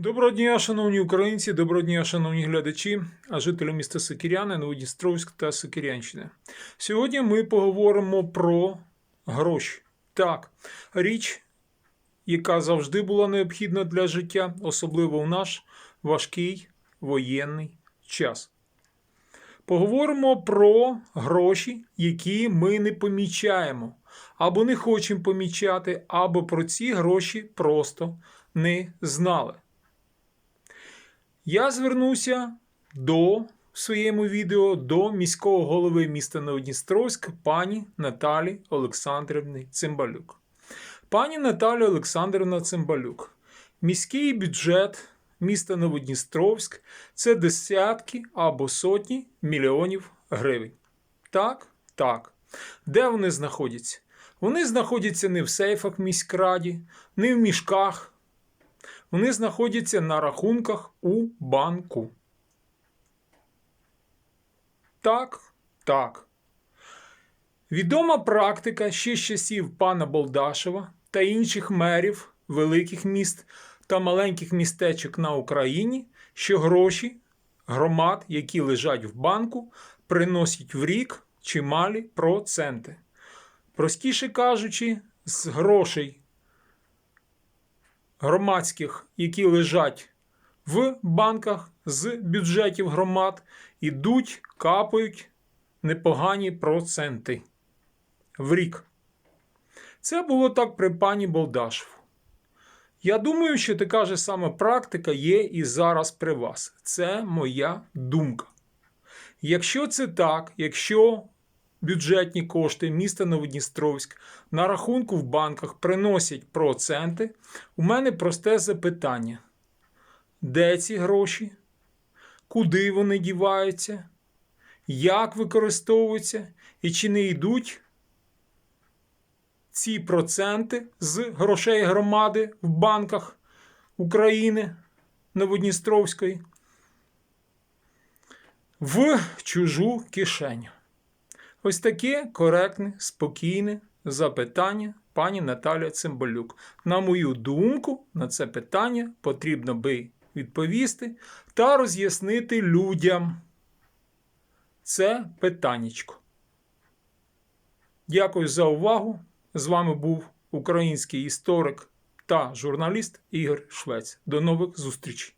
Доброго дня, шановні українці, доброго дня, шановні глядачі, а жителі міста Сокиряни, Новодністровськ та Сокирянщини. Сьогодні ми поговоримо про гроші. Так, річ, яка завжди була необхідна для життя, особливо в наш важкий воєнний час. Поговоримо про гроші, які ми не помічаємо, або не хочемо помічати, або про ці гроші просто не знали. Я звернуся до своєму відео до міського голови міста Новодністровськ пані Наталі Олександрівни Цимбалюк. Пані Наталі Олександрівна Цимбалюк. Міський бюджет міста Новодністровськ це десятки або сотні мільйонів гривень. Так, так. Де вони знаходяться? Вони знаходяться не в сейфах міськраді, не в мішках. Вони знаходяться на рахунках у банку. Так, так. Відома практика ще з часів пана Болдашева та інших мерів великих міст та маленьких містечок на Україні, що гроші громад, які лежать в банку, приносять в рік чималі проценти. Простіше кажучи, з грошей громадських, які лежать в банках з бюджетів громад, ідуть, капають непогані проценти в рік. Це було так при пані Болдашеву. Я думаю, що така ж сама практика є і зараз при вас. Це моя думка. Якщо це так, якщо бюджетні кошти міста Новодністровськ на рахунку в банках приносять проценти, у мене просте запитання: де ці гроші? Куди вони діваються? Як використовуються і чи не йдуть ці проценти з грошей громади в банках України Новодністровської в чужу кишеню? Ось таке коректне, спокійне запитання пані Наталя Цимбалюк. На мою думку, на це питання потрібно би відповісти та роз'яснити людям це питаннячко. Дякую за увагу. З вами був український історик та журналіст Ігор Швець. До нових зустрічей!